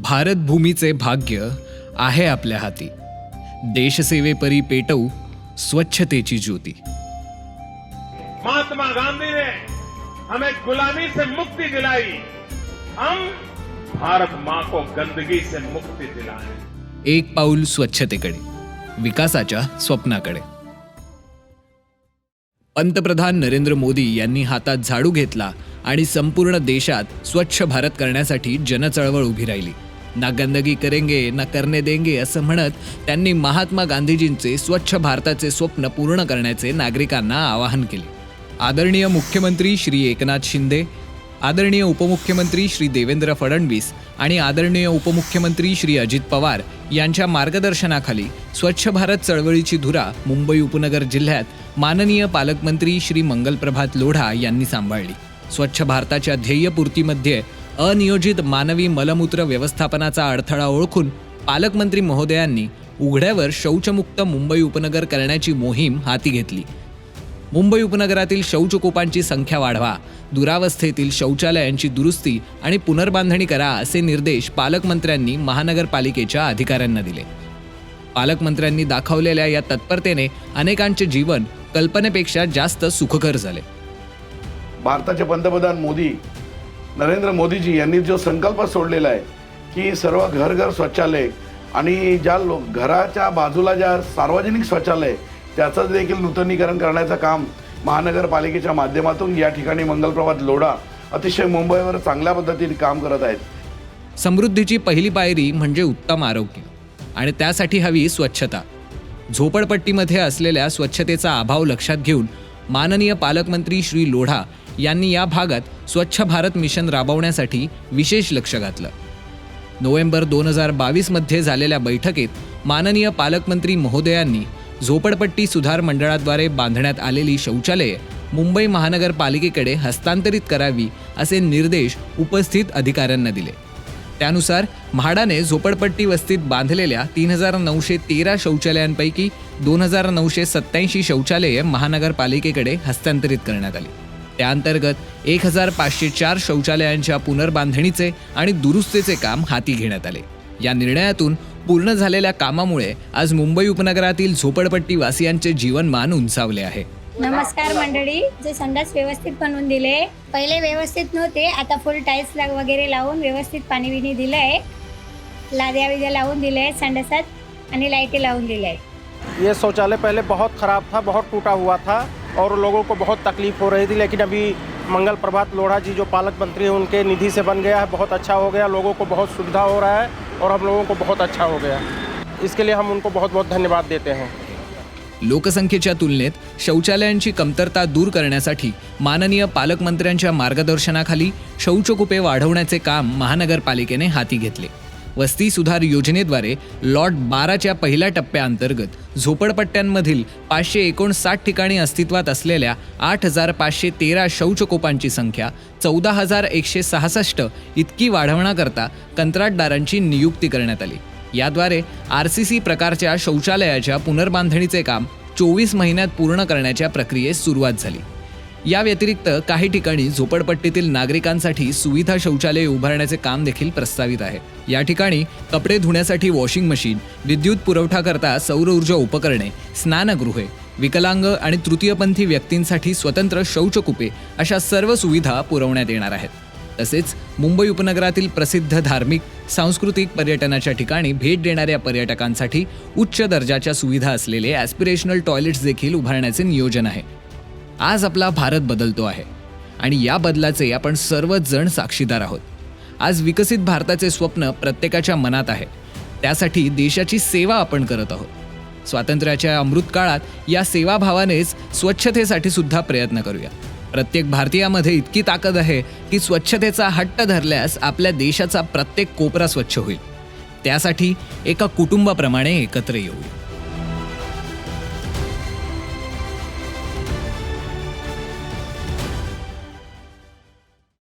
भारत भूमीचे भाग्य आहे आपल्या हाती. देशसेवेपरी पेटवू स्वच्छतेची ज्योती. महात्मा गांधी ने हमें गुलामी से मुक्ति दिलाई. हम भारत मां को गंदगी से मुक्ति दिलाएं. एक पाऊल स्वच्छतेकडे विकासाच्या स्वप्नाकडे. पंतप्रधान नरेंद्र मोदी यांनी हातात झाडू घेतला आणि संपूर्ण देशात स्वच्छ भारत करण्यासाठी जनचळवळ उभी राहिली. ना गंदगी करेंगे ना करणे देंगे असं म्हणत त्यांनी महात्मा गांधीजींचे स्वच्छ भारताचे स्वप्न पूर्ण करण्याचे नागरिकांना आवाहन केले. आदरणीय मुख्यमंत्री श्री एकनाथ शिंदे आदरणीय उपमुख्यमंत्री श्री देवेंद्र फडणवीस आणि आदरणीय उपमुख्यमंत्री श्री अजित पवार यांच्या मार्गदर्शनाखाली स्वच्छ भारत चळवळीची धुरा मुंबई उपनगर जिल्ह्यात माननीय पालकमंत्री श्री मंगलप्रभात लोढा यांनी सांभाळली. स्वच्छ भारताच्या ध्येयपूर्तीमध्ये अनियोजित मानवी मलमूत्र व्यवस्थापनाचा अडथळा ओळखून पालकमंत्री महोदयांनी उघड्यावर शौचमुक्त मुंबई उपनगर करण्याची मोहीम हाती घेतली. मुंबई उपनगरातील शौचकूपांची संख्या वाढवा दुरावस्थेतील शौचालयांची दुरुस्ती आणि पुनर्बांधणी करा असे निर्देश पालकमंत्र्यांनी महानगरपालिकेच्या अधिकाऱ्यांना दिले. पालकमंत्र्यांनी दाखवलेल्या या तत्परतेने अनेकांचे जीवन कल्पनेपेक्षा जास्त सुखकर झाले. भारताचे पंतप्रधान मोदी नरेंद्र मोदीजी यांनी जो संकल्प सोडलेला आहे की सर्व घर घर शौचालय आणि ज्या लोक घराच्या बाजूला ज्या सार्वजनिक शौचालय त्याचं देखील नूतनीकरण करण्याचं काम महानगरपालिकेच्या माध्यमातून या ठिकाणी मंगलप्रभात लोढा अतिशय मुंबईवर चांगल्या पद्धतीने काम करत आहेत. समृद्धीची पहिली पायरी म्हणजे उत्तम आरोग्य आणि त्यासाठी हवी स्वच्छता. झोपडपट्टीमध्ये असलेल्या स्वच्छतेचा अभाव लक्षात घेऊन माननीय पालकमंत्री श्री लोढा यांनी या भागात स्वच्छ भारत मिशन राबवण्यासाठी विशेष लक्ष घातलं. नोव्हेंबर दोन हजार बावीसमध्ये झालेल्या बैठकीत माननीय पालकमंत्री महोदयांनी झोपडपट्टी सुधार मंडळाद्वारे बांधण्यात आलेली शौचालये मुंबई महानगरपालिकेकडे हस्तांतरित करावी असे निर्देश उपस्थित अधिकाऱ्यांना दिले. त्यानुसार म्हाडाने झोपडपट्टी वस्तीत बांधलेल्या तीन हजार नऊशे तेरा शौचालयांपैकी दोन हजार नऊशे सत्त्याऐंशी शौचालये महानगरपालिकेकडे हस्तांतरित करण्यात आली. त्याअंतर्गत एक हजार पाचशे चार शौचालयांच्या पुनर्बांधणीचे आणि दुरुस्तीचे काम हाती घेण्यात आले. या निर्णयातून पूर्ण झालेल्या कामामुळे आज मुंबई उपनगरातील झोपडपट्टी वासियांचे जीवनमान उंचावले आहे. नमस्कार मंडळी जे संडास व्यवस्थित बनवून दिले. पहिले व्यवस्थित नव्हते आता फुल टाईल्स वगैरे लावून व्यवस्थित पाणी बिणी दिलंय. लाद्या विद्या लावून दिले संडासात आणि लाईटी लावून दिल्या आहेत ये शौचालय पहले बहुत ख़राब था बहुत टूटा हुआ था और लोगों को बहुत तकलीफ हो रही थी लेकिन अभी मंगल प्रभात लोढ़ा जी जो पालक मंत्री हैं उनके निधि से बन गया है बहुत अच्छा हो गया लोगों को बहुत सुविधा हो रहा है और हम लोगों को बहुत अच्छा हो गया। इसके लिए हम उनको बहुत बहुत धन्यवाद देते हैं। लोकसंख्येच्या तुलनेत शौचालयांची कमतरता दूर करण्यासाठी माननीय पालकमंत्र्यांच्या मार्गदर्शनाखाली शौचकुपे वाढवण्याचे काम महानगरपालिकेने हाती घेतले. वस्ती सुधार योजनेद्वारे लॉट बाराच्या पहिल्या टप्प्याअंतर्गत झोपडपट्ट्यांमधील पाचशे एकोणसाठ ठिकाणी अस्तित्वात असलेल्या आठ हजार पाचशे तेरा शौचकोपांची संख्या चौदा हजार एकशे सहासष्ट इतकी वाढवण्याकरता कंत्राटदारांची नियुक्ती करण्यात आली. याद्वारे आर सी सी प्रकारच्या शौचालयाच्या पुनर्बांधणीचे काम चोवीस महिन्यात पूर्ण करण्याच्या प्रक्रियेस सुरुवात झाली. या व्यतिरिक्त काही ठिकाणी झोपडपट्टीतील नागरिकांसाठी सुविधा शौचालय उभारण्याचे काम देखील प्रस्तावित आहे. या ठिकाणी कपडे धुण्यासाठी वॉशिंग मशीन विद्युत पुरवठाकरता सौर ऊर्जा उपकरणे स्नानगृहे विकलांग आणि तृतीयपंथी व्यक्तींसाठी स्वतंत्र शौचकुपे अशा सर्व सुविधा पुरवण्यात येणार आहेत. तसेच मुंबई उपनगरातील प्रसिद्ध धार्मिक सांस्कृतिक पर्यटनाच्या ठिकाणी भेट देणाऱ्या पर्यटकांसाठी उच्च दर्जाच्या सुविधा असलेले ॲस्पिरेशनल टॉयलेट्स देखील उभारण्याचे नियोजन आहे. आज आपला भारत बदलतो आहे. आणि या बदलाचे आपण सर्वच जण साक्षीदार आहोत. आज विकसित भारताचे स्वप्न प्रत्येकाच्या मनात आहे. त्यासाठी देशाची सेवा आपण करत आहोत. स्वातंत्र्याच्या अमृतकाळात या सेवाभावानेच स्वच्छतेसाठी सुद्धा प्रयत्न करूया. प्रत्येक भारतीयामध्ये इतकी ताकद आहे की स्वच्छतेचा हट्ट धरल्यास आपल्या देशाचा प्रत्येक कोपरा स्वच्छ होईल. त्यासाठी एका कुटुंबाप्रमाणे एकत्र येऊया.